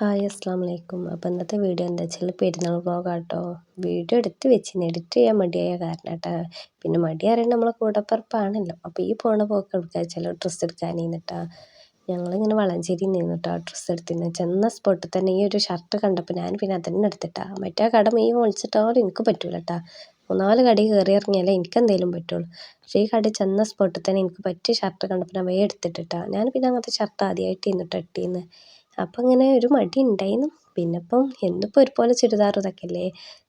Hi അസ്സാം വലൈക്കും അപ്പോൾ ഇന്നത്തെ വീഡിയോ എന്താ വെച്ചാൽ പെരുന്നാൾ പോകാം കേട്ടോ വീഡിയോ എടുത്ത് വെച്ചിന് എഡിറ്റ് ചെയ്യാൻ മടിയായ കാരണം കേട്ടോ പിന്നെ മടി അറിയണം നമ്മളെ കൂടപ്പുറപ്പാണല്ലോ. അപ്പോൾ ഈ പോണ പോക്ക് എടുക്കുക വെച്ചാൽ ഡ്രസ്സ് എടുക്കാൻ നിന്നിട്ടാ. ഞങ്ങളിങ്ങനെ വളഞ്ചേരി നിന്നിട്ടാ ഡ്രസ്സ് എടുത്തിരുന്നു. ചെന്ന സ്പോട്ടിൽ തന്നെ ഈ ഒരു ഷർട്ട് കണ്ടപ്പോൾ ഞാൻ പിന്നെ അതന്നെ എടുത്തിട്ടാ. മറ്റേ കട മെയ് വിളിച്ചിട്ടോ എനിക്ക് പറ്റൂല കേട്ടാ മൂന്നാൽ കടി കയറി ഇറങ്ങിയാലേ എനിക്ക് എന്തെങ്കിലും പറ്റുള്ളൂ. പക്ഷേ ഈ കടി ചെന്ന സ്പോട്ടിൽ തന്നെ എനിക്ക് പറ്റിയ ഷർട്ട് കണ്ടപ്പോൾ ഞാൻ വേ എടുത്തിട്ടിട്ടാ. ഞാൻ പിന്നെ അങ്ങനത്തെ ഷർട്ട് ആദ്യമായിട്ട് ഇന്നിട്ട് ഇട്ടീന്ന്. അപ്പം ഇങ്ങനെ ഒരു മടി ഉണ്ടായിരുന്നു പിന്നെ ഇപ്പം എന്നിപ്പോൾ ഒരുപോലെ ചുരിദാർ ഇതൊക്കെ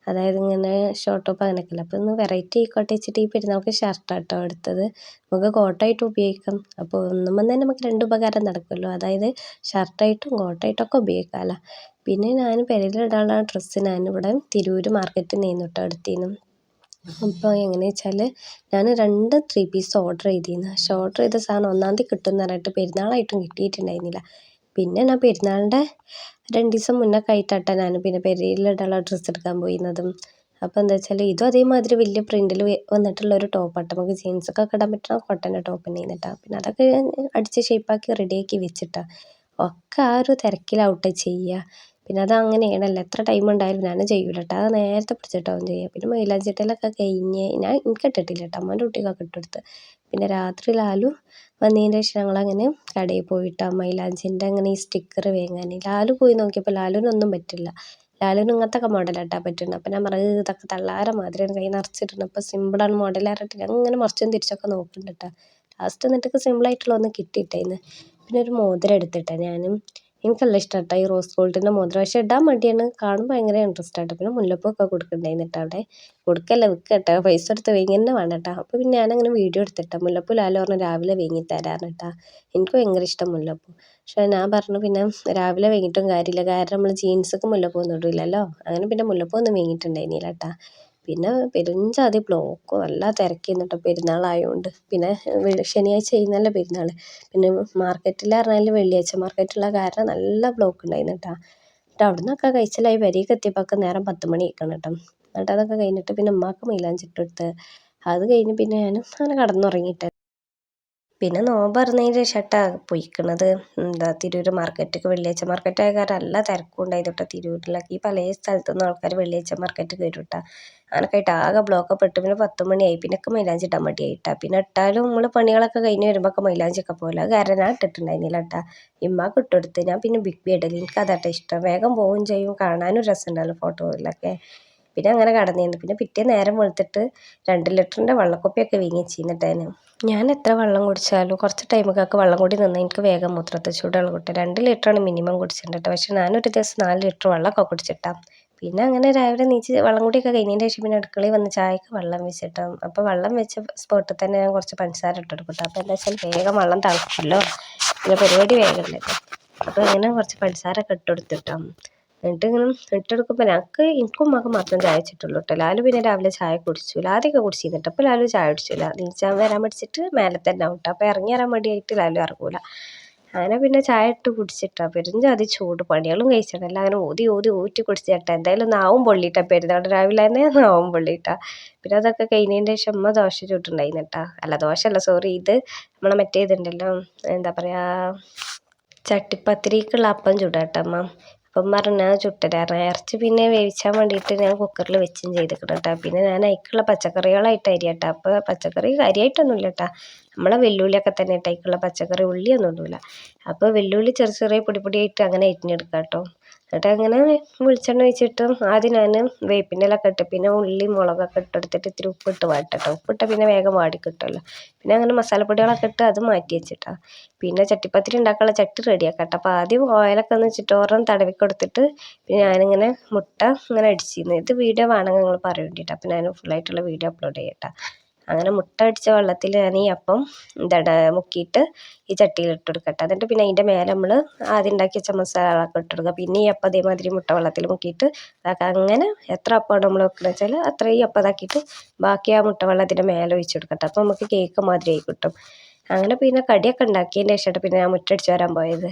അതായത് ഇങ്ങനെ ഷോർട്ട് ടോപ്പ് അങ്ങനെയൊക്കെ അല്ലേ അപ്പോൾ ഒന്ന് വെറൈറ്റി ആയിക്കോട്ടെ വെച്ചിട്ട് ഈ പെരുന്നാൾക്ക് ഷർട്ടാട്ടോ എടുത്തത്. നമുക്ക് കോട്ടായിട്ട് ഉപയോഗിക്കാം. അപ്പോൾ ഒന്നുമ്പം തന്നെ നമുക്ക് രണ്ട് ഉപകാരം നടക്കുമല്ലോ അതായത് ഷർട്ടായിട്ടും കോട്ടായിട്ടൊക്കെ ഉപയോഗിക്കാമല്ലോ പിന്നെ ഞാൻ പെരയിലിടാനുള്ള ഡ്രസ്സ് ഞാനിവിടെ തിരൂർ മാർക്കറ്റിൽ നിന്ന് കേട്ടോ എടുത്തിരുന്നു അപ്പോൾ എങ്ങനെ വെച്ചാൽ ഞാൻ രണ്ട് ത്രീ പീസ് ഓർഡർ ചെയ്തിരുന്നു പക്ഷേ ഓർഡർ ചെയ്ത സാധനം ഒന്നാം തീയതി കിട്ടുമെന്ന് പറഞ്ഞിട്ട് പെരുന്നാളായിട്ടും കിട്ടിയിട്ടുണ്ടായിരുന്നില്ല. പിന്നെ ഞാൻ പെരുന്നാളിന്റെ രണ്ട് ദിവസം മുന്നേ ആയിട്ടാട്ടോ ഞാൻ പിന്നെ പെരയിലിടാനുള്ള ഡ്രസ്സ് എടുക്കാൻ പോയിരുന്നതും. അപ്പോൾ എന്താ വെച്ചാൽ ഇതും അതേമാതിരി വലിയ പ്രിന്റിൽ വന്നിട്ടുള്ള ഒരു ടോപ്പാട്ടോ നമുക്ക് ജീൻസൊക്കെ ഇടാൻ പറ്റുന്ന കോട്ടന്റെ ടോപ്പ് തന്നെയാണ് കേട്ടോ പിന്നെ അതൊക്കെ അടിച്ച് ഷേപ്പാക്കി റെഡിയാക്കി വെച്ചിട്ടാ. ഒക്കെ ആ ഒരു തിരക്കിലാവട്ടെ ചെയ്യുക പിന്നെ അത് അങ്ങനെയാണല്ലോ എത്ര ടൈം ഉണ്ടായാലും ഞാൻ ചെയ്യൂല കേട്ടോ അത് നേരത്തെ പിടിച്ചിട്ടാവും ചെയ്യുക പിന്നെ മൈലാഞ്ചിട്ടലൊക്കെ കഴിഞ്ഞ് ഞാൻ എനിക്ക് ഇട്ടിട്ടില്ല കേട്ടോ അമ്മേന്റെ കുട്ടിക്കൊക്കെ ഇട്ടെടുത്ത് പിന്നെ രാത്രി ലാലു വന്നതിന് ശേഷം ഞങ്ങളങ്ങനെ കടയിൽ പോയിട്ട് മൈലാഞ്ചിന്റെ അങ്ങനെ ഈ സ്റ്റിക്കർ വാങ്ങാൻ. ലാലു പോയി നോക്കിയപ്പോൾ ലാലുവിനൊന്നും പറ്റില്ല. ലാലുവിന് ഇങ്ങനത്തെ മോഡലാട്ടാ പറ്റുന്നത്. അപ്പം ഞാൻ പറഞ്ഞത് ഇതൊക്കെ തള്ളാരെ മാതിരിയാണ്. കൈ നിറച്ചിട്ടുണ്ട് അപ്പോൾ സിമ്പിളാണ് മോഡൽ ഞാൻ അങ്ങനെ മറിച്ചും തിരിച്ചൊക്കെ നോക്കുന്നുണ്ട് കേട്ടോ ലാസ്റ്റ് എന്നിട്ടൊക്കെ സിമ്പിളായിട്ടുള്ള ഒന്ന് കിട്ടിയിട്ടേന്ന്. പിന്നെ ഒരു മോതിരം എടുത്തിട്ടാ എനിക്കെല്ലാം ഇഷ്ടമാണ് കേട്ടോ ഈ റോസ് ഗോൾഡിന്റെ മോതിരം. പക്ഷേ ഇടാൻ മടിയാണ്. കാണുമ്പോൾ ഭയങ്കര ഇൻട്രസ്റ്റ് ആട്ടോ. പിന്നെ മുല്ലപ്പൂവൊക്കെ കൊടുക്കുന്നുണ്ടായിരുന്നു കേട്ടോ അവിടെ. കൊടുക്കല്ല വിൽക്കുക കേട്ടോ പൈസ എടുത്ത് വേങ്ങി തന്നെ വേണം കേട്ടോ അപ്പോൾ പിന്നെ ഞാനങ്ങനെ വീഡിയോ എടുത്തിട്ടാ. മുല്ലപ്പൂ ലാലു പറഞ്ഞു രാവിലെ വേങ്ങി തരാമെന്ന് കേട്ടോ എനിക്ക് ഭയങ്കര ഇഷ്ടം മുല്ലപ്പൂ. പക്ഷേ ഞാൻ പറഞ്ഞു പിന്നെ രാവിലെ വേങ്ങിയിട്ടും കാര്യമില്ല. കാരണം നമ്മൾ ജീൻസൊക്കെ മുല്ലപ്പൂ ഒന്നും ഇടില്ലല്ലോ അങ്ങനെ പിന്നെ മുല്ലപ്പൂ ഒന്നും വേങ്ങിയിട്ടുണ്ടായിരുന്നില്ല കേട്ടോ പിന്നെ പെരുംജാതി ബ്ലോക്കും നല്ല തിരക്കായിരുന്നു കേട്ടോ പെരുന്നാളായതുകൊണ്ട് പിന്നെ ശനിയാഴ്ച കഴിഞ്ഞല്ലേ പെരുന്നാൾ പിന്നെ മാർക്കറ്റിൽ പറഞ്ഞാൽ വെള്ളിയാഴ്ച മാർക്കറ്റുള്ള കാരണം നല്ല ബ്ലോക്ക് ഉണ്ടായിരുന്നു കേട്ടോ എന്നിട്ട് അവിടെ നിന്നൊക്കെ കഴിച്ചിലായി. വരികയൊക്കെ എത്തിയപ്പോൾ നേരം പത്ത് മണി ആയിക്കണം കേട്ടോ എന്നിട്ട് അതൊക്കെ കഴിഞ്ഞിട്ട് പിന്നെ ഉമ്മാക്ക് മൈലാഞ്ചി ഇട്ട് കൊടുത്ത്. അത് കഴിഞ്ഞ് പിന്നെ ഞാൻ അങ്ങനെ കടന്നുറങ്ങിയിട്ട് പിന്നെ നോമ്പ് തുറന്നതിന് ശേഷമാട്ടോ പൊയ്ക്കണത്. എന്താ തിരൂർ മാർക്കറ്റൊക്കെ വെള്ളിയാഴ്ച മാർക്കറ്റ് ആയ കാരണം നല്ല തിരക്കും ഉണ്ടായിരുന്നു കേട്ടോ തിരൂരിലൊക്കെ ഈ പല സ്ഥലത്തുനിന്ന് ആൾക്കാർ വെള്ളിയാഴ്ച മാർക്കറ്റ് കയറും കേട്ടോ അങ്ങനെയൊക്കെ ആയിട്ട് ആകെ ബ്ലോക്കൊക്കെ പെട്ട് പിന്നെ പത്ത് മണിയായി. പിന്നെ ഒക്കെ മൈലാഞ്ചി ഇടാൻ മടിയായിട്ടാ. പിന്നെ ഇട്ടാലും നമ്മൾ പണികളൊക്കെ കഴിഞ്ഞ് വരുമ്പോൾ ഒക്കെ മൈലാഞ്ചിയൊക്കെ പോലെ. അത് കാരണം ഞാൻ ഇട്ടിട്ടുണ്ടായിരുന്നില്ല കേട്ടാ ഇമ്മാക്ക് ഇട്ടെടുത്ത് ഞാൻ പിന്നെ ബിഗ് ബി ഇടലി. എനിക്ക് അതാട്ടോ ഇഷ്ടം. വേഗം പോവുകയും ചെയ്യും. കാണാനും രസമുണ്ടല്ലോ ഫോട്ടോയിലൊക്കെ. പിന്നെ അങ്ങനെ കടന്നിരുന്നു പിന്നെ പിറ്റേ നേരം വെളുത്തിട്ട് രണ്ട് ലിറ്ററിന്റെ വെള്ളക്കുപ്പിയൊക്കെ വീങ്ങിച്ചിരുന്നിട്ടേന് ഞാൻ എത്ര വെള്ളം കുടിച്ചാലും കുറച്ച് ടൈമൊക്കെ വെള്ളം കൂടി നിന്നാൽ എനിക്ക് വേഗം മൂത്രത്തെ ചൂടുള്ള കിട്ടും. രണ്ട് ലിറ്ററാണ് മിനിമം കുടിച്ചിട്ടുണ്ട് പക്ഷേ ഞാനൊരു ദിവസം നാല് ലിറ്റർ വെള്ളമൊക്കെ കുടിച്ചിട്ടാ. പിന്നെ അങ്ങനെ രാവിലെ നീച്ച് വെള്ളം കൂടിയൊക്കെ കഴിഞ്ഞതിന് ശേഷം പിന്നെ അടുക്കളയിൽ വന്ന് ചായക്ക് വെള്ളം വെച്ചിട്ടാ അപ്പോൾ വെള്ളം വെച്ച സ്പോട്ടിൽ തന്നെ ഞാൻ കുറച്ച് പഞ്ചസാര ഇട്ട് അപ്പോൾ എന്താ വെച്ചാൽ വേഗം വെള്ളം തിളക്കുമല്ലോ പിന്നെ പരിപാടി വേഗം ഉണ്ടല്ലോ അപ്പോൾ ഇങ്ങനെ കുറച്ച് പഞ്ചസാര ഒക്കെ ഇട്ട് കൊടുത്തിട്ടാ. എന്നിട്ട് ഇങ്ങനെ ഇട്ടെടുക്കുമ്പോൾ ഞങ്ങൾക്ക് എനിക്കും ഉമ്മാക്ക് മാത്രം ചായ വെച്ചിട്ടുള്ളൂ കേട്ടോ ലാലു പിന്നെ രാവിലെ ചായ കുടിച്ചു. ആദ്യമൊക്കെ കുടിച്ചിരുന്നിട്ട് അപ്പോൾ ലാലു ചായ കുടിച്ചില്ല നീച്ചാൻ വരാൻ പഠിച്ചിട്ട് മേലെ തന്നെ ആവും അപ്പോൾ ഇറങ്ങി വരാൻ മടിയായിട്ട് ലാലു ഇറങ്ങൂല. അങ്ങനെ പിന്നെ ചായ ഇട്ട് കുടിച്ചിട്ടാ. പെരുംജാതി ചൂട്. പണികളും കഴിച്ചിട്ടല്ല. അങ്ങനെ ഊതി ഊതി ഊറ്റി കുടിച്ചിട്ടാ. എന്തായാലും നാവും പൊള്ളിയിട്ടാ പെരുന്നാൾ രാവിലെ തന്നെ നാവും പൊള്ളിയിട്ടാ പിന്നെ അതൊക്കെ കഴിഞ്ഞതിന്റെ ശേഷം അമ്മ ദോശ ചുട്ടുണ്ടായിരുന്നു അല്ല ദോശ അല്ല സോറി ഇത് നമ്മളെ മറ്റേ ഇതുണ്ടല്ലോ എന്താ പറയുക ചട്ടിപ്പത്തിരിക്കുള്ള അപ്പം ചുടാട്ടോ അമ്മ അപ്പം പറഞ്ഞ ചുട്ടുതരാം ഇറച്ചി പിന്നെ വേവിച്ചാൻ വേണ്ടിയിട്ട് ഞാൻ കുക്കറിൽ വെച്ചും ചെയ്തിരിക്കണം കേട്ടോ പിന്നെ ഞാൻ അതിലേക്കുള്ള പച്ചക്കറികളായിട്ട് അരിയട്ടോ അപ്പോൾ പച്ചക്കറി അരിയായിട്ടൊന്നുമില്ല കേട്ടോ നമ്മളെ വെല്ലുള്ളിയൊക്കെ തന്നെ ഇട്ട് അതിലേക്കുള്ള പച്ചക്കറി ഉള്ളിയൊന്നും ഇടില്ല അപ്പോൾ വെല്ലുള്ളി ചെറിയ ചെറിയ പൊടി പൊടിയായിട്ട് അങ്ങനെ അരിഞ്ഞെടുക്കാം കേട്ടോ എന്നിട്ട് അങ്ങനെ വെളിച്ചെണ്ണ ഒഴിച്ചിട്ട് ആദ്യം ഞാൻ വേപ്പിന്റെ ഇലയൊക്കെ ഇട്ട് പിന്നെ ഉള്ളി മുളകൊക്കെ ഇട്ടെടുത്തിട്ട് ഇത്തിരി ഉപ്പിട്ട് വാട്ടട്ടോ. ഉപ്പിട്ടാൽ പിന്നെ വേഗം വാടി കിട്ടുമല്ലോ പിന്നെ അങ്ങനെ മസാലപ്പൊടികളൊക്കെ ഇട്ട് അത് മാറ്റി വെച്ചിട്ടാ. പിന്നെ ചട്ടിപ്പത്തിരി ഉണ്ടാക്കാനുള്ള ചട്ടി റെഡിയാക്കട്ടെ. കേട്ടോ അപ്പോൾ ആദ്യം ഓയിലൊക്കെ ഒന്ന് ചുറ്റോറം തടവി കൊടുത്തിട്ട് പിന്നെ ഞാനിങ്ങനെ മുട്ട ഇങ്ങനെ അടിച്ചിരുന്നു. ഇത് വീഡിയോ വേണമെങ്കിൽ നിങ്ങൾ പറയേണ്ടിയിട്ട് അപ്പോൾ ഞാൻ ഫുള്ളായിട്ടുള്ള വീഡിയോ അപ്ലോഡ് ചെയ്യട്ടോ. അങ്ങനെ മുട്ട അടിച്ച വെള്ളത്തിൽ ഞാൻ ഈ അപ്പം എന്താണ് മുക്കിയിട്ട് ഈ ചട്ടിയിൽ ഇട്ട് കൊടുക്കട്ടെ എന്നിട്ട് പിന്നെ അതിന്റെ മേലെ നമ്മൾ ആദ്യം ഉണ്ടാക്കി വെച്ച മസാലകളൊക്കെ ഇട്ട് കൊടുക്കുക പിന്നെ ഈ അപ്പം അതേമാതിരി മുട്ട വെള്ളത്തിൽ മുക്കിയിട്ട് ഇതാക്കുക അങ്ങനെ എത്ര അപ്പമാണ് നമ്മൾ വെക്കുന്നത് വെച്ചാൽ അത്രയും അപ്പം ഇതാക്കിയിട്ട് ബാക്കി ആ മുട്ട വെള്ളത്തിന്റെ മേലെ ഒഴിച്ച് കൊടുക്കട്ടെ അപ്പോൾ നമുക്ക് കേക്ക് മാതിരി ആയി കിട്ടും. അങ്ങനെ പിന്നെ കടിയൊക്കെ ഉണ്ടാക്കിയതിന്റെ ശേഷമാണ് പിന്നെ ഞാൻ മുറ്റടിച്ച് വരാൻ പോയത്.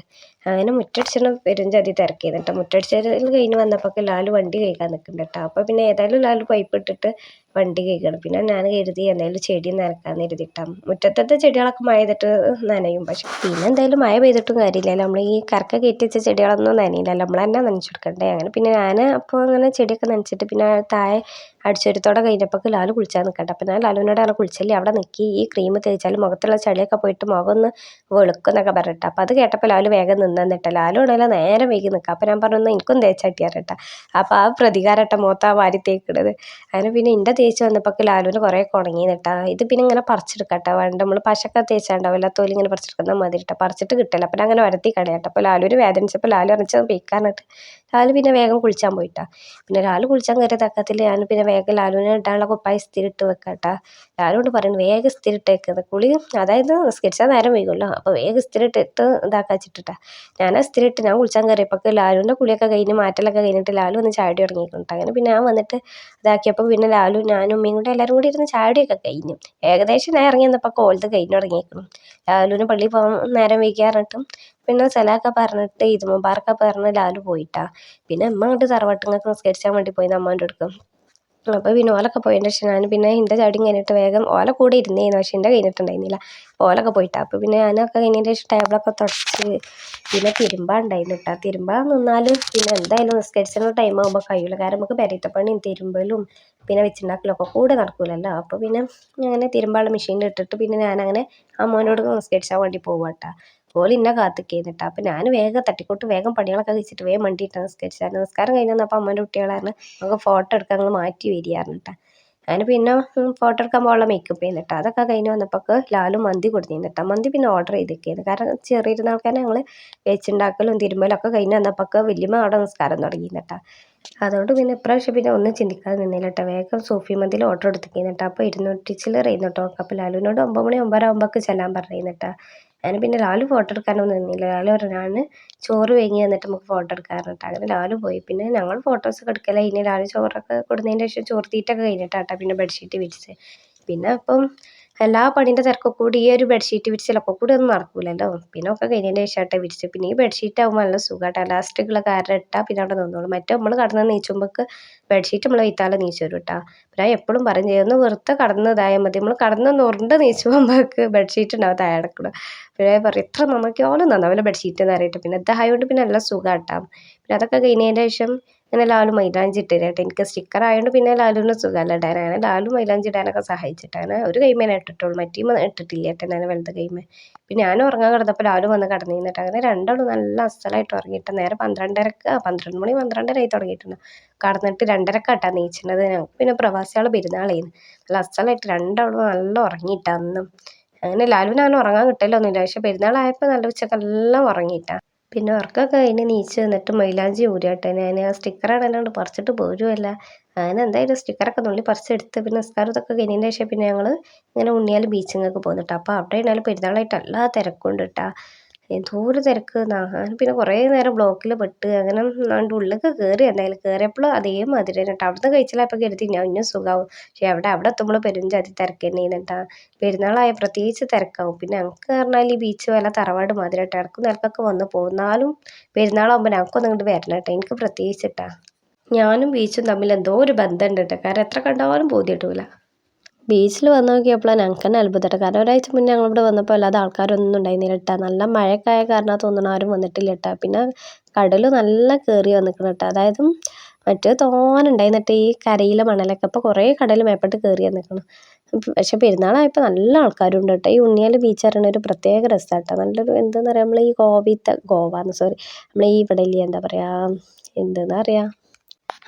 അങ്ങനെ മുറ്റടിച്ചിട്ട് പെരുംജാതി തിരക്കിയത്. കേട്ടോ മുറ്റടിച്ചതിൽ കഴിഞ്ഞ് വന്നപ്പോൾ ലാലു വണ്ടി കഴിക്കാൻ നിൽക്കുന്നുണ്ട് കേട്ടോ. അപ്പോൾ പിന്നെ ഏതായാലും ലാലു പൈപ്പ് ഇട്ടിട്ട് വണ്ടി കഴുകണം. പിന്നെ ഞാൻ കരുതി എന്തായാലും ചെടി നനക്കാമെന്ന് കരുതിയിട്ടാണ് മുറ്റത്തത്തെ ചെടികളൊക്കെ മഴ ചെയ്തിട്ട് നനയും. പക്ഷെ പിന്നെ എന്തായാലും മഴ പെയ്തിട്ടും കാര്യമില്ലല്ലോ നമ്മൾ ഈ കറക്ക കയറ്റി വെച്ച ചെടികളൊന്നും നനയില്ലല്ലോ നമ്മൾ തന്നെ നനച്ചു കൊടുക്കണ്ടേ? അങ്ങനെ പിന്നെ ഞാൻ അപ്പോൾ അങ്ങനെ ചെടിയൊക്കെ നനച്ചിട്ട് പിന്നെ താഴെ അടിച്ചൊരുത്തോടെ കഴിഞ്ഞപ്പോൾ ലാലു കുളിച്ചാൽ നിൽക്കട്ടെ അപ്പോൾ ഞാൻ ലാലുവിനോട് അങ്ങനെ കുളിച്ചല്ലേ? അവിടെ നിൽക്കി ഈ ക്രീം തേച്ചാൽ മുഖത്തുള്ള ചളിയൊക്കെ പോയിട്ട് മുഖം ഒന്ന് വെളുക്കുന്നൊക്കെ പറഞ്ഞിട്ട്. അപ്പോൾ അത് കേട്ടപ്പോൾ ലാലു വേഗം നിന്നിട്ട് ലാലു ഉണ്ടല്ലോ നേരെ വൈകി നിൽക്കുക അപ്പോൾ ഞാൻ പറഞ്ഞു എനിക്കും തേച്ചാട്ടിയാറട്ടാ അപ്പോൾ ആ പ്രതികാരട്ട മുഖത്ത് ആ വാരി തേക്കണത്. അങ്ങനെ പിന്നെ എന്റെ തേച്ച് വന്നപ്പോൾ ലാലുവിന് കുറേ കുണങ്ങി നിട്ടാ ഇത് പിന്നെ ഇങ്ങനെ പറിച്ചെടുക്കട്ടെ. വേണ്ട നമ്മൾ പശക്ക തേച്ചാണ്ടാവില്ല. തോലി ഇങ്ങനെ പറിച്ചെടുക്കുന്ന മതി കേട്ടോ. പറിച്ചിട്ട് കിട്ടില്ല. അപ്പം അങ്ങനെ വരത്തി കളയട്ടെ അപ്പോൾ ലാലുവിന് വേദനിച്ചപ്പോൾ ലാലു അറിയിച്ചത് പെയ്ക്കാനിട്ട് ലാലു പിന്നെ വേഗം കുളിച്ചാൻ പോയിട്ടാ പിന്നെ ലാലു കുളിച്ചാൻ കയറിയ തക്കത്തിൽ ഞാൻ പിന്നെ വേഗം ലാലുവിന് ഇട്ടാനുള്ള കുപ്പായി സ്ഥിരം ഇട്ട് വെക്കാട്ടാ ലാലുകൊണ്ട് പറയുന്നത് വേഗം സ്ഥിരം ഇട്ടേക്കുന്നത് കുളി അതായത് നിസ്കരിച്ചാൽ നേരം വൈകുമല്ലോ. അപ്പോൾ വേഗം സ്ഥിരം ഇട്ടിട്ട് ഇതാക്കാച്ചിട്ടാ ഞാൻ ആ സ്ഥിരം ഇട്ട് ഞാൻ കുളിച്ചാൻ കയറിയപ്പോൾ ലാലുവിന്റെ കുളിയൊക്കെ കഴിഞ്ഞ് മാറ്റലൊക്കെ കഴിഞ്ഞിട്ട് ലാലു ഒന്ന് ചാടി തുടങ്ങിയിട്ടുണ്ട് അങ്ങനെ പിന്നെ ഞാൻ വന്നിട്ട് ഇതാക്കിയപ്പോൾ പിന്നെ ലാലു ഞാനും ഉമ്മയും കൂടെ എല്ലാവരും കൂടി ഇരുന്ന് ചാടിയൊക്കെ കഴിഞ്ഞു. ഏകദേശം ഞാൻ ഇറങ്ങി വന്നപ്പോൾ കോലത്ത് കഴിഞ്ഞു തുടങ്ങിയിരിക്കണം ലാലുവിന് പള്ളിയിൽ പോകാൻ നേരം വൈകാറിട്ടും പിന്നെ സലാമൊക്കെ പറഞ്ഞിട്ട് ഇത് മുബാറക്കൊക്കെ പറഞ്ഞ് ലാലു പോയിട്ടാ. പിന്നെ അമ്മ അങ്ങോട്ട് തറവാട്ടിങ്ങൾക്ക് നിസ്കരിച്ചാൻ വേണ്ടി പോയി അമ്മാന്റെ അടുക്കും അപ്പോൾ പിന്നെ ഓലൊക്കെ പോയതിന്റെ ശേഷം ഞാൻ പിന്നെ എന്റെ ചടി കഴിഞ്ഞിട്ട് വേഗം ഓല കൂടെ ഇരുന്നേന്ന് പക്ഷേ എന്റെ കഴിഞ്ഞിട്ടുണ്ടായിരുന്നില്ല ഓലൊക്കെ പോയിട്ടാ. അപ്പോൾ പിന്നെ ഞാനൊക്കെ കഴിഞ്ഞതിന്റെ ശേഷം ടേബിളൊക്കെ തുടച്ച് പിന്നെ തിരുമ്പാൻ ഉണ്ടായിരുന്നു കേട്ടോ തിരുമ്പാൻ നിന്നാലും പിന്നെ എന്തായാലും നിസ്കരിച്ചിട്ട് ടൈം ആകുമ്പോൾ കഴിയില്ല കാരണം നമുക്ക് പെരയത്തപ്പണിയും തിരുമ്പലും പിന്നെ വെച്ചിണ്ടാക്കലൊക്കെ കൂടെ നടക്കൂലല്ലോ. അപ്പോൾ പിന്നെ അങ്ങനെ തിരുമ്പാനുള്ള മെഷീനിൽ ഇട്ടിട്ട് പിന്നെ ഞാനങ്ങനെ അമ്മോനോട് നിസ്കരിച്ചാൻ വേണ്ടി പോവാട്ടാ ഓൾ ഇന്ന കാത്തിക്കേന്ന് കേട്ടോ അപ്പോൾ ഞാൻ വേഗം തട്ടിക്കോട്ട് വേഗം പണികളൊക്കെ കഴിച്ചിട്ട് വേഗം വണ്ടിയിട്ട് നിസ്കരിച്ചാൽ നിസ്കാരം കഴിഞ്ഞാൽ വന്നപ്പോൾ അമ്മേന്റെ കുട്ടികളായിരുന്നു നമുക്ക് ഫോട്ടോ എടുക്കാൻ നിങ്ങൾ മാറ്റി വരികയായിരുന്നു കേട്ടോ ഞാൻ പിന്നെ ഫോട്ടോ എടുക്കാൻ പോകാനുള്ള മേക്കപ്പ് ചെയ്യുന്നിട്ട് അതൊക്കെ കഴിഞ്ഞ് വന്നപ്പോൾ ലാലു മന്തി കൊടുത്തിരുന്നിട്ടാ മന്തി പിന്നെ ഓർഡർ ചെയ്തിരിക്കുന്നത് കാരണം ചെറിയിരുന്ന ആൾക്കാരെ ഞങ്ങൾ വെച്ചുണ്ടാക്കലും തിരുമ്പലും ഒക്കെ കഴിഞ്ഞ് വന്നപ്പോൾ വലിയമ്മ അവിടെ നിസ്കാരം തുടങ്ങിയിരുന്നിട്ടാ അതുകൊണ്ട് പിന്നെ ഇപ്രാവശ്യം പിന്നെ ഒന്നും ചിന്തിക്കാതെ നിന്നില്ല കേട്ടോ വേഗം സൂഫി മന്തിൽ ഓർഡർ എടുത്തിരിക്കുന്നിട്ടാ അപ്പോൾ ഇരുന്നൂറ്റി ചില്ലറ ചെയ്യുന്നു അപ്പോൾ ലാലുവിനോട് ഒമ്പത് മണി ഒമ്പതര ആകുമ്പോൾ ചെല്ലാൻ പറയുന്നിട്ടാ ഞാൻ പിന്നെ ലാലു ഫോട്ടോ എടുക്കാനൊന്നും നിന്നില്ല. ലാലു പറഞ്ഞാണ് ചോറ് വേങ്ങി വന്നിട്ട് നമുക്ക് ഫോട്ടോ എടുക്കാറുണ്ട് അങ്ങനെ ലാലു പോയി. പിന്നെ ഞങ്ങൾ ഫോട്ടോസൊക്കെ എടുക്കല. ഇനി ലാലു ചോറൊക്കെ കൊടുത്തതിന് ശേഷം ചോറ് തീറ്റൊക്കെ കഴിഞ്ഞിട്ടാട്ടോ പിന്നെ ബെഡ്ഷീറ്റ് വിരിച്ച് പിന്നെ അപ്പം എല്ലാ പണീന്റെ തിരക്കൊക്കെ കൂടി ഈ ഒരു ബെഡ്ഷീറ്റ് വിരിച്ച് ചിലപ്പോൾ കൂടി ഒന്നും നടക്കില്ലല്ലോ പിന്നെ ഒക്കെ കഴിഞ്ഞതിന് ശേഷമായിട്ട് വിരിച്ച്. പിന്നെ ഈ ബെഡ്ഷീറ്റ് ആകുമ്പോൾ നല്ല സുഖമായിട്ട് എലാസ്റ്റിക്കുള്ള കാരണം ഇട്ടാൽ പിന്നെ അവിടെ നിന്നോളും. മറ്റേ നമ്മൾ കടന്ന് നീച്ചുമ്പോൾക്ക് ബെഡ്ഷീറ്റ് നമ്മൾ വയ്ത്താലെ നീച്ചു വരും കേട്ടോ ഞാൻ എപ്പോഴും പറയും ചെയ്യുന്നു വെറുതെ കടന്ന് മതി. നമ്മൾ കടന്ന് നുറണ്ട് പോകുമ്പോൾക്ക് ബെഡ്ഷീറ്റ് ഉണ്ടാവും തയ്യാറെടുക്കണം പിന്നെ പറയും ഇത്ര നന്നാക്കിയാലും നന്നാവില്ല ബെഡ്ഷീറ്റ് എന്ന് അറിയിട്ട് പിന്നെ ഇതായതുകൊണ്ട് പിന്നെ നല്ല സുഖമാട്ടാം പിന്നെ അതൊക്കെ കഴിഞ്ഞതിന്റെ ശേഷം അങ്ങനെ ലാലു മൈലാഞ്ചി ഇട്ടില്ല കേട്ടോ എനിക്ക് സ്റ്റിക്കർ ആയതുകൊണ്ട് പിന്നെ ലാലുവിന് സുഖമല്ല അങ്ങനെ ലാലു മൈലാഞ്ചി ഇടാനൊക്കെ സഹായിച്ചിട്ടാണ്. ഒരു കൈമേനെ ഇട്ടിട്ടുള്ളൂ. മറ്റേ ഇട്ടിട്ടില്ല കേട്ടോ ഞാൻ വലുത് കൈമേ. പിന്നെ ഞാൻ ഉറങ്ങാൻ കിടന്നപ്പോൾ ലാലു വന്ന് കിടന്നു നിന്നിട്ട് അങ്ങനെ രണ്ടാളും നല്ല അസ്സലായിട്ട് ഉറങ്ങിയിട്ട് നേരെ പന്ത്രണ്ടരക്ക് പന്ത്രണ്ട് മണി പന്ത്രണ്ടര ആയി തുടങ്ങിയിട്ടുണ്ട്. കടന്നിട്ട് രണ്ടരക്കാട്ടാ നീച്ചിട്ടത് ഞങ്ങൾക്ക് പിന്നെ പ്രവാസികൾ പെരുന്നാളേന്ന്. നല്ല അസ്ഥലമായിട്ട് രണ്ടാളും നല്ല ഉറങ്ങിയിട്ടാണ് അന്നും. അങ്ങനെ ലാലുവിന് ഉറങ്ങാൻ കിട്ടലൊന്നുമില്ല. പക്ഷെ പെരുന്നാളായപ്പോൾ നല്ല ഉച്ചക്കെല്ലാം ഉറങ്ങിയിട്ടാ. പിന്നെ ഉറക്കമൊക്കെ കഴിഞ്ഞ് നീച്ച് വന്നിട്ട് മൈലാഞ്ചി ഊരിയാട്ടെ. ഞാൻ ആ സ്റ്റിക്കർ അല്ലാണ്ട് പറിച്ചിട്ട് പോരുമല്ല അങ്ങനെ എന്തായാലും സ്റ്റിക്കറൊക്കെ നുള്ളി പറിച്ചെടുത്ത് പിന്നെ നിസ്കാരം ഇതൊക്കെ കഴിഞ്ഞതിന് ശേഷം പിന്നെ ഞങ്ങൾ ഇങ്ങനെ ഉണ്ണിയാൽ ബീച്ചിങ്ങൊക്കെ പോകുന്നുട്ടോ അപ്പോൾ അവിടെ ആണെങ്കിലും പെരുന്നാളായിട്ട് എല്ലാ തിരക്കുണ്ട് കേട്ടോ എന്തോരം തിരക്ക്. ഞാൻ പിന്നെ കുറേ നേരം ബ്ലോക്കിൽ പെട്ട് അങ്ങനെ ഞാൻ ഉള്ളിലേക്ക് കയറി എന്തായാലും കയറിയപ്പോൾ അതേമാതിരി തന്നെ. കേട്ടോ അവിടുന്ന് കഴിച്ചാലപ്പോൾ കരുതി ഞാൻ ഇന്നും സുഖമാവും പക്ഷേ അവിടെ അവിടെ എത്തുമ്പോൾ പെരുംജാതി തിരക്ക് തന്നെയാണ് കേട്ടോ പെരുന്നാളായ പ്രത്യേകിച്ച് തിരക്കാവും. പിന്നെ ഞങ്ങൾക്ക് പറഞ്ഞാൽ ഈ ബീച്ച് വല്ല തറവാട് മാതിരി കേട്ടോ ഇടക്കും നിലക്കൊക്കെ വന്ന് പോന്നാലും പെരുന്നാളാകുമ്പോൾ ഞങ്ങൾക്കൊന്നും ഇങ്ങോട്ട് വരണം കേട്ടോ. എനിക്ക് പ്രത്യേകിച്ചിട്ടാ. ഞാനും ബീച്ചും തമ്മിൽ എന്തോ ഒരു ബന്ധമുണ്ട് കേട്ടോ കാരണം എത്ര കണ്ടാലും ബോധ്യം കിട്ടൂല. ബീച്ചിൽ വന്ന് നോക്കിയപ്പോഴാണ് ഞങ്ങൾക്ക് തന്നെ അത്ഭുതമായിട്ട് കാരണം ഒരാഴ്ച മുന്നേ ഞങ്ങളിവിടെ വന്നപ്പോൾ അല്ലാതെ ആൾക്കാരൊന്നും ഉണ്ടായിരുന്നില്ല കേട്ടോ നല്ല മഴയൊക്കെ ആയ കാരണം തോന്നണം ആരും വന്നിട്ടില്ല കേട്ടോ പിന്നെ കടൽ നല്ല കയറി വന്നിക്കണം കേട്ടോ അതായത് മറ്റേ തോനുണ്ടായിരുന്നിട്ട് ഈ കരയിലെ മണലൊക്കെ. ഇപ്പോൾ കുറേ കടൽ മേപ്പെട്ട് കയറി വന്നിക്കണം. പക്ഷെ പെരുന്നാളായപ്പോൾ നല്ല ആൾക്കാരുണ്ട് കേട്ടോ ഈ ഉണ്ണിയാൽ ബീച്ച് പറയുന്ന ഒരു പ്രത്യേക രസമാണ് കേട്ടോ നല്ലൊരു എന്താണെന്ന് പറയുക നമ്മൾ ഈ ഗോവിത്തെ ഗോവ സോറി. നമ്മൾ ഈ ഇവിടെ എന്താ പറയുക എന്താണെന്ന് പറയുക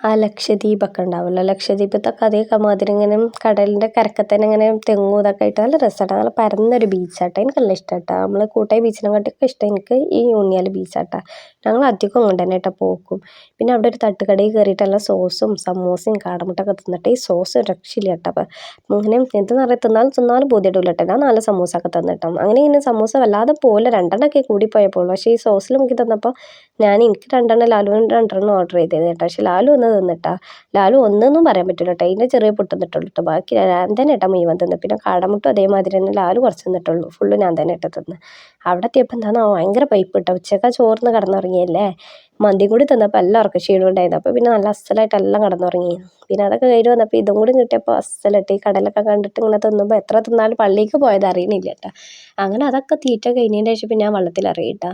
ആ ലക്ഷദ്വീപൊക്കെ ഉണ്ടാവുമല്ലോ. ലക്ഷദ്വീപത്തൊക്കെ അതേ മാതിരി ഇങ്ങനെ കടലിന്റെ കരക്കത്തന്നെ തന്നെ ഇങ്ങനെ തെങ്ങും ഇതൊക്കെ ആയിട്ട് നല്ല രസമാണ്. നല്ല പരന്നൊരു ബീച്ചാട്ടോ എനിക്ക് നല്ല ഇഷ്ടമാട്ടോ നമ്മൾ കൂട്ടായി ബീച്ചിനെക്കാട്ടൊക്കെ ഇഷ്ടം. എനിക്ക് ഈ ഊഞ്ഞാൽ ബീച്ചാട്ടോ ഞങ്ങൾ അധികം അങ്ങോട്ട് തന്നെ കേട്ടോ പോക്കും. പിന്നെ അവിടെ ഒരു തട്ടുകടയിൽ കയറിയിട്ട് നല്ല സോസും സമൂസയും കാടമുട്ടൊക്കെ തിന്നിട്ട് ഈ സോസ് രക്ഷയില്ല കേട്ടോ അപ്പം. അങ്ങനെ എന്ത് നിറയെ തിന്നാലും തിന്നാലും ബോധ്യമില്ല കേട്ടോ. ഞാൻ നാല് സമൂസ ഒക്കെ തന്നിട്ടോ. അങ്ങനെ ഇങ്ങനെ സമൂസ വല്ലാതെ പോലെ രണ്ടെണ്ണമൊക്കെ കൂടിപ്പോയപ്പോൾ പക്ഷേ ഈ സോസിൽ മുക്കി തന്നപ്പോൾ ഞാൻ എനിക്ക് രണ്ടെണ്ണം ലാലുവിന് രണ്ടെണ്ണം ഓർഡർ ചെയ്തത് കേട്ടോ. പക്ഷേ ലാലു ഒന്ന് തിന്നിട്ടാ. ലാലു ഒന്നൊന്നും പറയാൻ പറ്റില്ല കേട്ടോ ഇതിന്റെ ചെറിയ പൊട്ട് തിന്നിട്ടുള്ളൂ കേട്ടോ ബാക്കി ഞാൻ തന്നെ ഏട്ടാ മുഴുവൻ തിന്ന്. പിന്നെ കാടമുട്ടും അതേമാതിരി തന്നെ ലാലു കുറച്ച് തിന്നിട്ടുള്ളൂ. ഫുള്ള് ഞാൻ തന്നെ ഇട്ട് തിന്ന്. അവിടെ എത്തിയപ്പോൾ എന്താണെന്നോ ഭയങ്കര പൈപ്പ് ഇട്ടോ ഉച്ചക്ക ചോറിന് കിടന്നുറങ്ങിയല്ലേ? മന്തി കൂടി തിന്നപ്പോൾ എല്ലാവർക്കും ഉറക്ക ക്ഷീണം ഉണ്ടായിരുന്നു. അപ്പോൾ പിന്നെ നല്ല അസലായിട്ട് എല്ലാം കിടന്നുറങ്ങി. പിന്നെ അതൊക്കെ കഴിഞ്ഞ് വന്നപ്പോൾ ഇതും കൂടി കിട്ടിയപ്പോൾ അസലായിട്ട് ഈ കടലൊക്കെ കണ്ടിട്ട് ഇങ്ങനെ തിന്നുമ്പോൾ എത്ര തിന്നാലും പള്ളിക്ക് പോയത് അറിയണില്ല കേട്ടോ. അങ്ങനെ അതൊക്കെ തീറ്റ കഴിഞ്ഞതിന് ശേഷം പിന്നെ ഞാൻ വള്ളത്തിൽ ഇറങ്ങിയിട്ടാ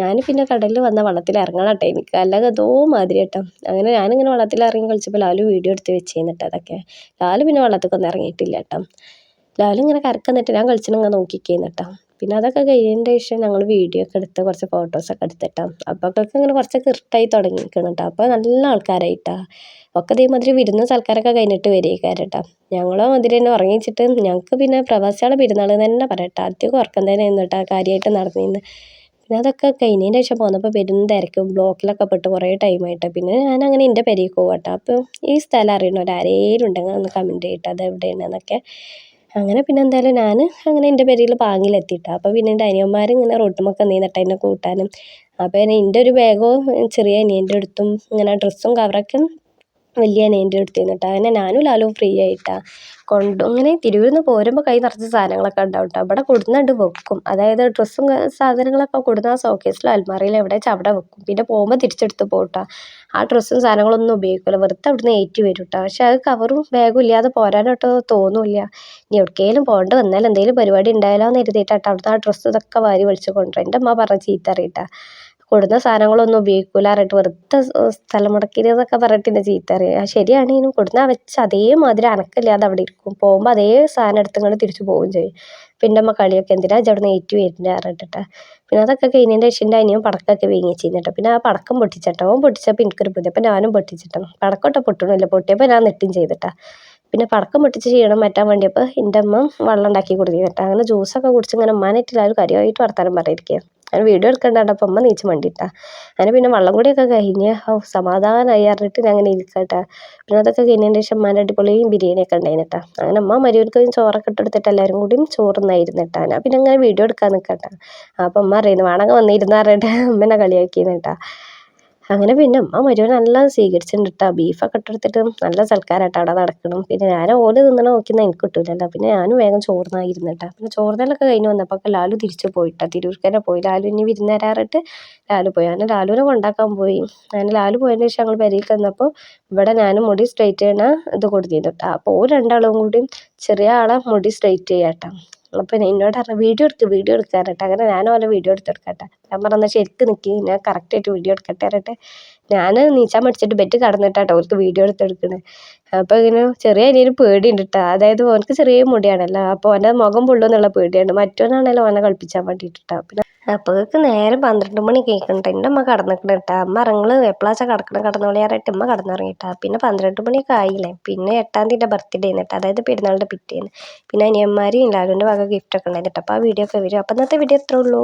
ഞാൻ പിന്നെ കടലിൽ വന്ന വള്ളത്തിൽ ഇറങ്ങണം കേട്ടോ എനിക്ക്. അല്ലാതെ എന്തോ മാതിരി കേട്ടോ. അങ്ങനെ ഞാനിങ്ങനെ വള്ളത്തിൽ ഇറങ്ങി കളിച്ചപ്പോൾ ലാലു വീഡിയോ എടുത്ത് വെച്ചിരുന്നിട്ട് അതൊക്കെ. ലാലു പിന്നെ വെള്ളത്തിലേക്കൊന്നും ഇറങ്ങിയിട്ടില്ല കേട്ടോ. ലാലു ഇങ്ങനെ കരക്ക് നിന്നിട്ട് ഞാൻ ഇങ്ങനെ നോക്കിക്കേന്ന് കേട്ടോ. പിന്നെ അതൊക്കെ കഴിഞ്ഞതിന്റെ ശേഷം ഞങ്ങൾ വീഡിയോ ഒക്കെ എടുത്ത് കുറച്ച് ഫോട്ടോസൊക്കെ എടുത്തിട്ടാ. അപ്പോഴൊക്കെ ഇങ്ങനെ കുറച്ചൊക്കെ ഇരുട്ടായി തുടങ്ങിയിരിക്കണം കേട്ടോ അപ്പോൾ നല്ല ആൾക്കാരായിട്ടാ. ഒക്കെ ഇതേമാതിരി വിരുന്ന് സൽക്കാരമൊക്കെ കഴിഞ്ഞിട്ട് വരികയായിരുന്നു കേട്ടോ ഞങ്ങളോ മാതിരി തന്നെ ഉറങ്ങിച്ചിട്ട് ഞങ്ങൾക്ക് പിന്നെ പ്രവാസികളെ പെരുന്നാൾ തന്നെ പറയട്ടെ. അധികം ഉറക്കം തന്നെ കേട്ടോ കാര്യമായിട്ട് നടന്നിരുന്നു പിന്നെ അതൊക്കെ കഴിഞ്ഞതിന് ശേഷം പോന്നപ്പോൾ പെരും തിരക്കും ബ്ലോക്കിലൊക്കെ പെട്ട് കുറേ ടൈമായിട്ട് പിന്നെ ഞാൻ അങ്ങനെ എന്റെ പെരേക്ക് പോകട്ടെ അപ്പോൾ ഈ സ്ഥലം അറിയണവർ ആരെങ്കിലും ഉണ്ടെങ്കിൽ ഒന്ന് കമന്റ് ചെയ്യട്ടെ. അത് എവിടെയാണെന്നൊക്കെ അങ്ങനെ പിന്നെ എന്തായാലും ഞാൻ അങ്ങനെ എന്റെ പെരയിൽ പാങ്ങിലെത്തിയിട്ടാ അപ്പോൾ പിന്നെ എന്റെ അനിയന്മാർ ഇങ്ങനെ റോട്ടുമ്മൊക്കെ നിന്നിട്ട് എന്നെ കൂട്ടാനും. അപ്പോൾ എന്റെ ഒരു ബാഗോ ചെറിയ അനിയന്റെ അടുത്തും ഇങ്ങനെ ഡ്രസ്സും കവറൊക്കെ വലിയ അനിയന്റെ അടുത്ത് നിന്നിട്ടാ അങ്ങനെ ഞാനും ലാലും ഫ്രീ ആയിട്ടാ. കൊണ്ട് ഇങ്ങനെ തിരൂരിൽ നിന്ന് പോരുമ്പോൾ കൈ നിറച്ച് സാധനങ്ങളൊക്കെ ഉണ്ടാവും കേട്ടോ. അവിടെ കൊടുന്നുണ്ട് വെക്കും. അതായത് ഡ്രസ്സും സാധനങ്ങളൊക്കെ കൊടുന്ന ഷോക്കേസിലോ അൽമാരയിലോ എവിടെ വെച്ചാൽ അവിടെ വെക്കും. പിന്നെ പോകുമ്പോൾ തിരിച്ചെടുത്ത് പോട്ടാ ആ ഡ്രസ്സും സാധനങ്ങളൊന്നും ഉപയോഗിക്കില്ല വെറുതെ അവിടുന്ന് ഏറ്റി വരും കേട്ടോ. പക്ഷെ അത് കവറും ബാഗും ഇല്ലാതെ പോരാനായിട്ട് തോന്നില്ല. ഇനി എവിടേക്കെങ്കിലും പോകേണ്ടി വന്നാൽ എന്തെങ്കിലും പരിപാടി ഉണ്ടായാലോ എന്ന് എഴുതിയിട്ടാട്ടോ അവിടുന്ന് ആ ഡ്രസ്സ് ഇതൊക്കെ വാരി വലിച്ച് കൊണ്ടുവരും എന്റെ അമ്മ പറഞ്ഞ ചീത്ത അറിയിട്ടാ. കൊടുന്ന സാധനങ്ങളൊന്നും ഉപയോഗിക്കില്ല പറഞ്ഞിട്ട് വെറുതെ സ്ഥലം മുടക്കരുതെന്നൊക്കെ പറഞ്ഞിട്ട് എന്നെ ചീത്ത അറിയുക ശരിയാണേനും കൊടുന്ന വെച്ച അതേമാതിരി അനക്കമില്ലാതെ അവിടെ ഇരിക്കും. പോകുമ്പോൾ അതേ സാധനം എടുത്തിങ്ങോട്ട് തിരിച്ചു പോവുകയും ചെയ്യും. പിന്നെ അമ്മ കളിയൊക്കെ എന്തിനാ അവിടെ ഏറ്റു വരുന്നത് പറഞ്ഞിട്ട്. പിന്നെ അതൊക്കെ കഴിഞ്ഞതിന്റെ ശേഷം അനിയൻ പടക്കമൊക്കെ വീങ്ങിച്ചിരുന്നിട്ട് പിന്നെ ആ പടക്കം പൊട്ടിച്ചിട്ടോ ഓൻ പൊട്ടിച്ചപ്പോൾ എനിക്കൊരു ബുദ്ധി അപ്പം ഞാനും പൊട്ടിച്ചിട്ടോ. പടക്കോട്ടെ പൊട്ടണില്ല പൊട്ടിയപ്പോൾ ഞാൻ നെട്ടും ചെയ്തിട്ടാ. പിന്നെ പടക്കം പൊട്ടിച്ച് ക്ഷീണം മാറ്റാൻ വേണ്ടിയപ്പോൾ എന്റെ അമ്മ വെള്ളം ഉണ്ടാക്കി കൊടുത്തിട്ടാ അങ്ങനെ ജ്യൂസൊക്കെ കുടിച്ച് ഇങ്ങനെ ഉമ്മാനായിട്ടില്ലാരും കാര്യമായിട്ട് വർത്താനം പറഞ്ഞിരിക്കുക ഞാൻ വീഡിയോ എടുക്കണ്ടാണ് അപ്പം അമ്മ നീച്ച് മണ്ടിട്ടാ. അങ്ങനെ പിന്നെ വള്ളം കൂടിയൊക്കെ കഴിഞ്ഞ് ഓ സമാധാനമായി അറിഞ്ഞിട്ട് ഞാൻ അങ്ങനെ ഇരിക്കട്ടെ. പിന്നെ അതൊക്കെ കഴിഞ്ഞതിന് ശേഷം അമ്മേന്റെ അടിപൊളിയും ബിരിയാണിയൊക്കെ ഉണ്ടായിരുന്നു അങ്ങനെ അമ്മ മരുവർക്ക് ചോറൊക്കെ ഇട്ടെടുത്തിട്ട് എല്ലാവരും കൂടിയും ചോറുന്നായിരുന്നു കേട്ടോ ഞാൻ പിന്നെ അങ്ങനെ വീഡിയോ എടുക്കാൻ നിൽക്കട്ടെ അപ്പം അമ്മ അറിയുന്നു വേണമെങ്കിൽ വന്നിരുന്നാറേട്ടെ അമ്മേനെ കളിയാക്കിയെന്ന് കേട്ടോ അങ്ങനെ പിന്നെ അമ്മ മരുവൻ നല്ല സ്വീകരിച്ചിട്ടുണ്ട് ബീഫൊക്കെ ഇട്ടെടുത്തിട്ട് നല്ല സൽക്കാരമായിട്ട് അവിടെ നടക്കണം പിന്നെ ഞാൻ ഓൽ തിന്നണ നോക്കുന്ന എനിക്ക് കിട്ടൂലല്ലോ. പിന്നെ ഞാനും വേഗം ചോർന്നായിരുന്നിട്ടാ പിന്നെ ചോർന്നലൊക്കെ കഴിഞ്ഞ് വന്നപ്പോൾ ലാലു തിരിച്ചു പോയിട്ടാ. തിരൂർക്കര പോയി. ലാലു ഇനി വിരുന്നേരാറിട്ട് ലാലു പോയി. അങ്ങനെ ലാലുവിനെ കൊണ്ടാക്കാൻ പോയി. അങ്ങനെ ലാലു പോയതിന് ശേഷം ഞങ്ങൾ പെരയിൽ ചെന്നപ്പോൾ ഇവിടെ ഞാൻ മുടി സ്ട്രൈറ്റ് ചെയ്യണ ഇത് കൊടുത്തിരുന്നു കേട്ടോ അപ്പോൾ ഓ രണ്ടാളും കൂടി ചെറിയ ആളെ മുടി സ്ട്രൈറ്റ് ചെയ്യാട്ടോ. അപ്പോൾ എന്നോട് പറഞ്ഞു വീഡിയോ എടുക്ക് വീഡിയോ എടുക്കാൻ പറഞ്ഞിട്ട്. അങ്ങനെ ഞാൻ ഓലെ വീഡിയോ എടുത്തെടുക്കട്ടെ ഞാൻ പറഞ്ഞാൽ ശരിക്ക് നിൽക്കി ഞാൻ കറക്റ്റായിട്ട് വീഡിയോ എടുക്കട്ടെ പറഞ്ഞിട്ട് ഞാൻ നീച്ചാൻ മടിച്ചിട്ട് ബെറ്റ് കടന്നിട്ടാട്ടോ ഓർക്ക് വീഡിയോ എടുത്തെടുക്കണേ അപ്പോൾ ഇങ്ങനെ ചെറിയ അനിയന് പേടിയുണ്ട് കേട്ടോ അതായത് ഓനക്ക് ചെറിയ മുടിയാണല്ലോ. അപ്പോൾ ഓന്റെ മുഖം പൊള്ളുമെന്നുള്ള പേടിയാണ് മറ്റവനാണല്ലോ ഓനെ കളിപ്പിച്ചാൻ കേട്ടോ പിന്നെ അപ്പോഴേക്ക് നേരെ പന്ത്രണ്ട് മണി കേൾക്കണ്ട എന്റെ അമ്മ കിടന്നിട്ടുണ്ട് കേട്ടോ അമ്മ ഇറങ്ങൾ എപ്പോഴാച്ചാ കിടക്കണം? കിടന്നു വിളിയാറായിട്ട് അമ്മ കടന്നുറങ്ങിട്ടാ. പിന്നെ പന്ത്രണ്ട് മണിയൊക്കെ ആയില്ലേ? പിന്നെ എട്ടാം തീയതി ബർത്ത്ഡേ എന്നിട്ട് അതായത് പെരുന്നാളിന്റെ പിറ്റേന്ന്. പിന്നെ അനിയന്മാരെയും ലാലുവിന്റെ വക ഗിഫ്റ്റൊക്കെ ഉണ്ടായിരുന്നു കേട്ടോ അപ്പോൾ ആ വീഡിയോ ഒക്കെ വരും. അപ്പോൾ ഇന്നത്തെ വീഡിയോ എത്ര ഉള്ളൂ?